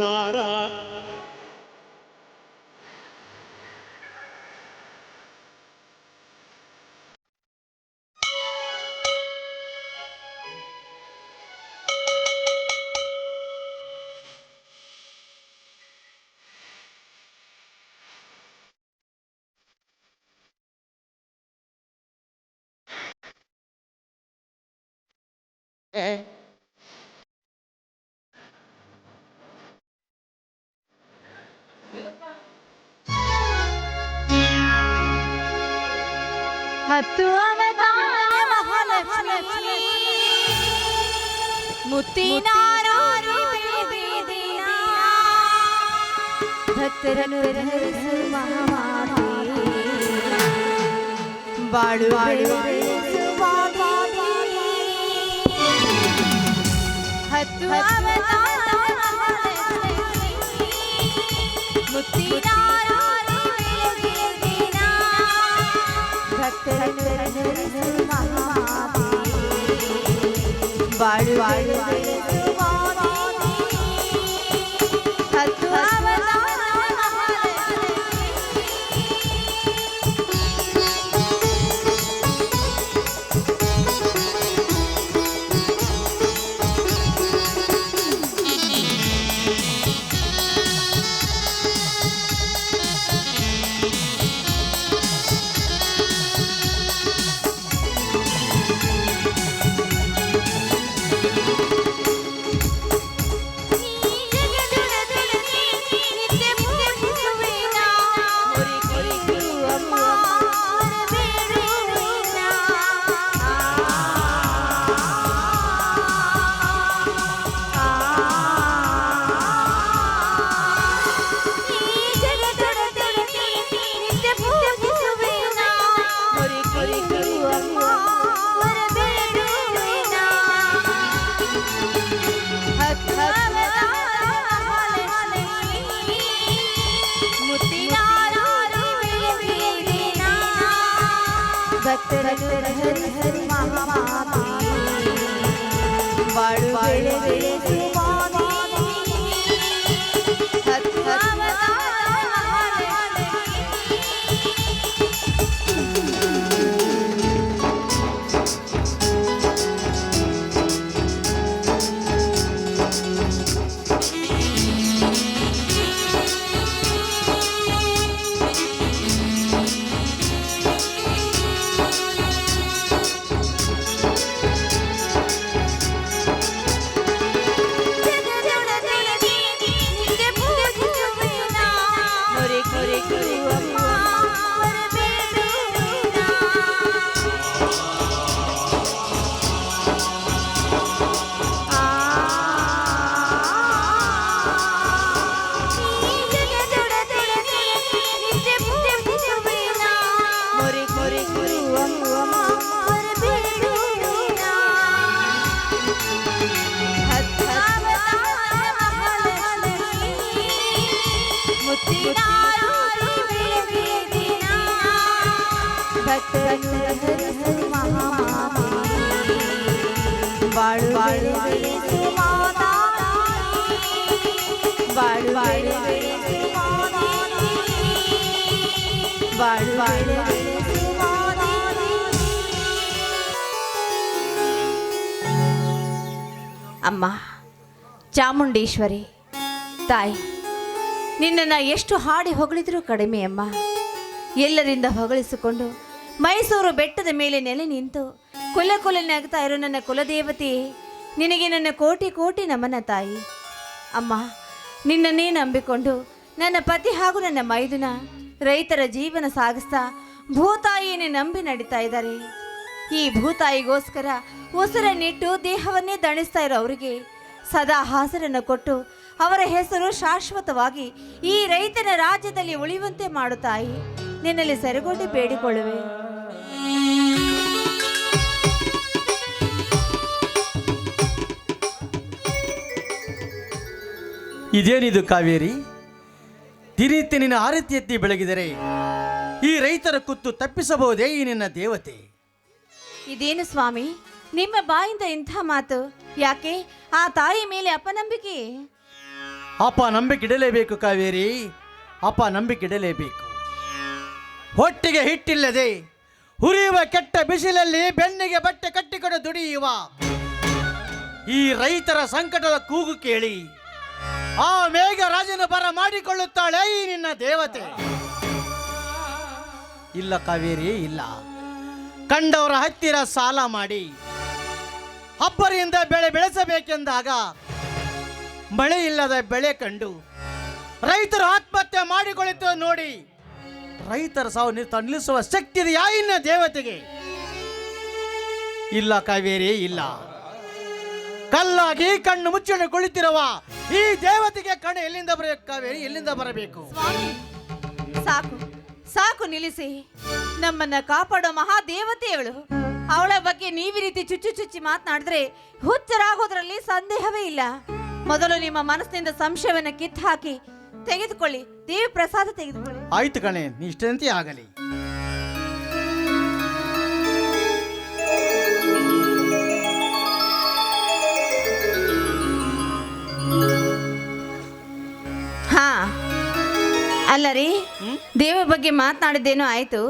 Nara Eh. Muthu Mahalakshmi ముత్తి భక్తరను బాడు వాడు హత్తు అవతా ಭಕ್ತರ ಹರಿ ಹರಿ ಮಹಾಮಾತೆ ಬಾಳು ಬೆಳೆ ಬೆಳೆಸುವ ಅಮ್ಮ, ಚಾಮುಂಡೇಶ್ವರಿ, ತಾಯಿ, ನಿನ್ನನ್ನು ಎಷ್ಟು ಹಾಡಿ ಹೊಗಳಿದರೂ ಕಡಿಮೆ, ಅಮ್ಮ. ಎಲ್ಲರಿಂದ ಹೊಗಳಿಸಿಕೊಂಡು ಮೈಸೂರು ಬೆಟ್ಟದ ಮೇಲೆ ನೆಲೆ ನಿಂತು ಕುಲ ಕುಲನಾಗ್ತಾ ಇರೋ ನನ್ನ ಕುಲದೇವತೆ, ನಿನಗೆ ನನ್ನ ಕೋಟಿ ಕೋಟಿ ನಮನ ತಾಯಿ. ಅಮ್ಮ, ನಿನ್ನನ್ನೇ ನಂಬಿಕೊಂಡು ನನ್ನ ಪತಿ ಹಾಗೂ ನನ್ನ ಮೈದುನ ರೈತರ ಜೀವನ ಸಾಗಿಸ್ತಾ ಭೂತಾಯಿಯನ್ನೇ ನಂಬಿ ನಡೀತಾ ಇದ್ದಾರೆ. ಈ ಭೂತಾಯಿಗೋಸ್ಕರ ಉಸಿರನ್ನಿಟ್ಟು ದೇಹವನ್ನೇ ದಣಿಸ್ತಾ ಇರೋ ಅವರಿಗೆ ಸದಾ ಹಾಸರನ್ನು ಕೊಟ್ಟು ಅವರ ಹೆಸರು ಶಾಶ್ವತವಾಗಿ ಈ ರೈತನ ರಾಜ್ಯದಲ್ಲಿ ಉಳಿಯುವಂತೆ ಮಾಡುತ್ತಾಯಿ ನಿನ್ನಲ್ಲಿ ಸೆರೆಗೊಂಡು ಬೇಡಿಕೊಳ್ಳುವೆ. ಇದೇನಿದು ಕಾವೇರಿ? ದಿನೀತಿ ನಿನ್ನ ಆರತಿ ಎತ್ತಿ ಬೆಳಗಿದರೆ ಈ ರೈತರ ಕುತ್ತು ತಪ್ಪಿಸಬಹುದೇ ಈ ನಿನ್ನ ದೇವತೆ? ಇದೇನು ಸ್ವಾಮಿ ನಿಮ್ಮ ಬಾಯಿಂದ ಇಂಥ ಮಾತು? ಯಾಕೆ? ಆ ತಾಯಿ ಮೇಲೆ ಅಪನಂಬಿಕೆ? ಅಪ ನಂಬಿಕೆ ಇಡಲೇಬೇಕು ಕಾವೇರಿ ಅಪ ನಂಬಿಕೆ ಇಡಲೇಬೇಕು ಹೊಟ್ಟಿಗೆ ಹಿಟ್ಟಿಲ್ಲದೆ ಹುರಿಯುವ ಕೆಟ್ಟ ಬಿಸಿಲಲ್ಲಿ ಬೆನ್ನಿಗೆ ಬಟ್ಟೆ ಕಟ್ಟಿಕೊಂಡು ದುಡಿಯುವ ಈ ರೈತರ ಸಂಕಟದ ಕೂಗು ಕೇಳಿ. ಆ ಮೇಘರಾಜನ ಬರ ಮಾಡಿಕೊಳ್ಳುತ್ತಾಳೆ ಈ ನಿನ್ನ ದೇವತೆ. ಇಲ್ಲ ಕಾವೇರಿ, ಇಲ್ಲ. ಕಂಡವರ ಹತ್ತಿರ ಸಾಲ ಮಾಡಿ. ಅಬ್ಬರಿಂದ ಬೆಳೆ ಬೆಳೆಸಬೇಕೆಂದಾಗ ಮಳೆ ಇಲ್ಲದ ಬೆಳೆ ಕಂಡು ರೈತರು ಆತ್ಮಹತ್ಯೆ ಮಾಡಿಕೊಳ್ಳುತ್ತ ನೋಡಿ. ರೈತರ ಸಾವು ನಿಲ್ಲಿಸುವ ಶಕ್ತಿ ಇದೆಯಾ ಇನ್ನ ದೇವತೆಗೆ? ಇಲ್ಲ ಕಾವೇರಿ, ಇಲ್ಲ. ಕಲ್ಲಾಗಿ ಕಣ್ಣು ಮುಚ್ಚಿಕೊಂಡು ಕುಳಿತಿರುವ ಈ ದೇವತೆಗೆ ಕಣ್ಣು ಎಲ್ಲಿಂದ ಬರಬೇಕು ಕಾವೇರಿ ಎಲ್ಲಿಂದ ಬರಬೇಕು? ಸ್ವಾಮಿ ಸಾಕು. ಸಾಕು ನಿಲ್ಲಿಸಿ. ನಮ್ಮನ್ನ ಕಾಪಾಡೋ ಮಹಾದೇವತೆಗಳು. ಅವಳ ಬಗ್ಗೆ ನೀವಿ ರೀತಿ ಚುಚ್ಚು ಚುಚ್ಚಿ ಮಾತನಾಡಿದ್ರೆ ಹುಚ್ಚರಾಗೋದ್ರಲ್ಲಿ ಸಂದೇಹವೇ ಇಲ್ಲ. ಮೊದಲು ನಿಮ್ಮ ಮನಸ್ಸಿನಿಂದ ಸಂಶಯವನ್ನ ಕಿತ್ತು ಹಾಕಿ ತೆಗೆದುಕೊಳ್ಳಿ. ದೇವಿ ಪ್ರಸಾದ ತೆಗೆದುಕೊಳ್ಳಿ. ಆಯ್ತು ಕಣೆ ನೀ ಇಷ್ಟಂತೆ ಆಗಲಿ. ಅಲ್ಲ ರೀ ದೇವರ ಬಗ್ಗೆ ಮಾತನಾಡಿದ್ದೇನೋ ಆಯ್ತು.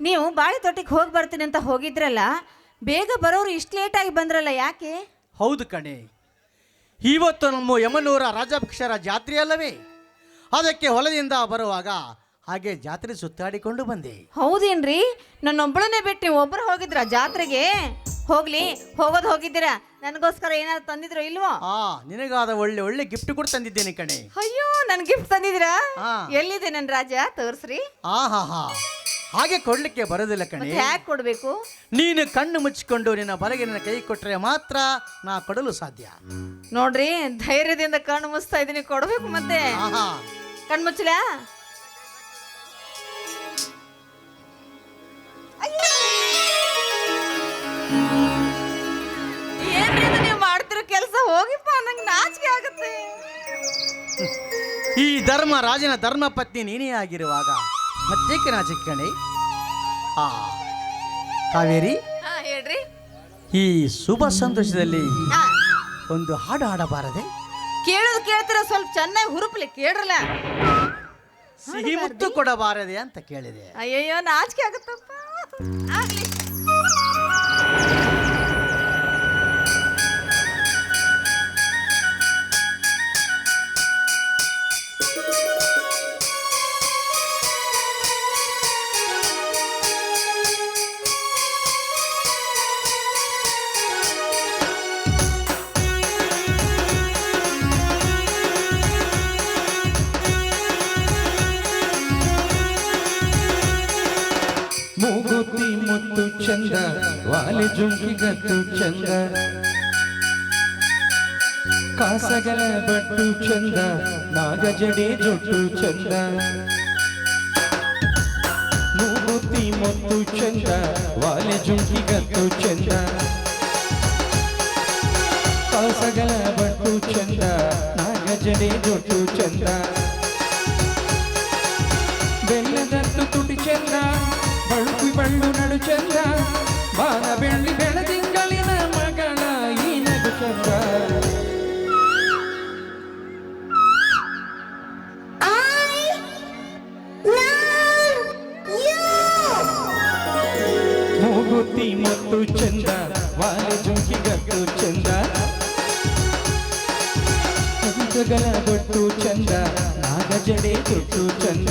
ನೀವು ಬಾಳೆ ತೋಟಕ್ಕೆ ಹೋಗಿ ಬರ್ತೀನಿ ಅಂತ ಹೋಗಿದ್ರಲ್ಲ ಬೇಗ ಬರೋರು ಇಷ್ಟು ಲೇಟಾಗಿ ಬಂದ್ರಲ್ಲ ಯಾಕೆ? ಹೌದು ಕಣೆ. ಇವತ್ತು ನಮ್ಮ ಯಮನೂರ ರಾಜಪಕ್ಷರ ಜಾತ್ರೆ ಅಲ್ಲವೇ? ಅದಕ್ಕೆ ಹೊಲದಿಂದ ಬರುವಾಗ ಹಾಗೆ ಜಾತ್ರೆ ಸುತ್ತಾಡಿಕೊಂಡು ಬಂದೆ. ಹೌದೇನ್ರಿ? ನನ್ನೊಬ್ಬಳನ್ನೇ ಬಿಟ್ಟು ನೀವು ಒಬ್ಬರು ಹೋಗಿದ್ರ ಜಾತ್ರೆಗೆ? ಹೋಗ್ಲಿ ಹೋಗೋದು ಹೋಗಿದ್ದೀರಾ? ನನಗೋಸ್ಕರ ಏನಾದ್ರು ತಂದಿದ್ರು ಇಲ್ವಾ? ಆ ನಿನಗಾದ ಒಳ್ಳೆ ಒಳ್ಳೆ ಗಿಫ್ಟ್ ಕೂಡ ತಂದಿದ್ದೇನೆ ಕಣೆ. ಅಯ್ಯೋ ನನ್ ಗಿಫ್ಟ್ ತಂದಿದ್ರಾ ಹಾ. ಎಲ್ಲಿದೆ ನನ್ ರಾಜ? ತೋರ್ಸ್ರಿ. ಹಾ ಹಾ ಹಾ. ಹಾಗೆ ಕೊಡ್ಲಿಕ್ಕೆ ಬರೋದಿಲ್ಲ ಕಣೆ. ಯಾಕೆ ಹ್ಯಾಕ್ ಕೊಡ್ಬೇಕು? ನೀನು ಕಣ್ಣು ಮುಚ್ಚಿಕೊಂಡು ನಿನ್ನ ಬಲಗೆ ನನ್ನ ಕೈ ಕೊಟ್ಟರೆ ಮಾತ್ರ ನಾ ಕೊಡಲು ಸಾಧ್ಯ. ನೋಡ್ರಿ ಧೈರ್ಯದಿಂದ ಕಣ್ಣು ಮುಚ್ತಾ ಇದೀನಿ ಕೊಡ್ಬೇಕು ಮತ್ತೆ. ಕಣ್ಣು ಮುಚ್ಚಲ? ಹೋಗಿಪ್ಪ ನಂಗೆ ನಾಚಿಕೆ ಆಗುತ್ತೆ. ಈ ಧರ್ಮ ರಾಜನ ಧರ್ಮ ಪತ್ನಿ ನೀನೇ ಆಗಿರುವಾಗ ಮತ್ತೇಕೆ ನಾಚಿಕೆ ಕಣೆ? ಆ ಕಾವೇರಿ? ಹಾ ಹೇಳ್ರಿ. ಈ ಶುಭ ಸಂತೋಷದಲ್ಲಿ ಹಾ. ಒಂದು ಹಾಡು ಹಾಡಬಾರದೆ? ಕೇಳೋದು ಕೇಳ್ತೀರ ಸ್ವಲ್ಪ ಚೆನ್ನಾಗಿ ಹುರುಪ್ಲಿ ಕೇಳ್ರಲ್ಲ. ಸಿಹಿ ಮುತ್ತು ಕೊಡಬಾರದೆ ಅಂತ ಕೇಳಿದೆ. ಅಯ್ಯಯ್ಯೋ ನಾಚಿಕೆ ಆಗುತ್ತಪ್ಪ. ಆಗ್ಲಿ. ಚಂದ ವಾಲೆ ಜುಂಕಿಗತ್ತು ಚಂದ ಕಾಸಗಲ ಬಟ್ಟು ಚಂದ ನಾಗಜಡೆ ಜೊಟ್ಟು ಚಂದ ಮೂಗುತಿ ಮುತ್ತು ಚಂದ ವಾಲೆ ಜುಂಕಿಗತ್ತು ಚಂದ ಕಾಸಗಲ ಬಟ್ಟು ಚಂದ ನಾಗಜಡೆ ಜೊಟ್ಟು ಚಂದ ಬೆಲ್ಲದತ್ತು ತುಟಿ ಚಂದ ಬಳುಕಿ ಬಳ್ಳು ನಡು ಚಂದ ಬಾನ ಬೆಳ್ಳಿ ಬೆಳದಿಂಗಳಿನ ಮಗಳ ಈ ನಗು ಚಂದ ಮೂಗುತಿ ಮತ್ತು ಚಂದ ವಾಲೆ ಜುಂಕಿಗತ್ತು ಚಂದ. ಚಂದ ನಾಗಜಡೆ ತೊಟ್ಟು ಚಂದ.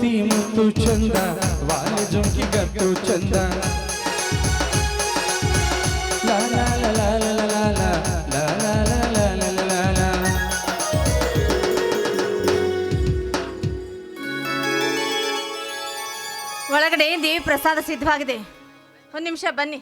ಮುತ್ತಿ ಮುತ್ತು ಚಂದ ವಾಲ ಜುಂಕಿ ಗಟ್ಟು ಚಂದ ಒಳಗಡೆ ದೇವಿ ಪ್ರಸಾದ ಸಿದ್ಧವಾಗಿದೆ ಒಂದು ನಿಮಿಷ ಬನ್ನಿ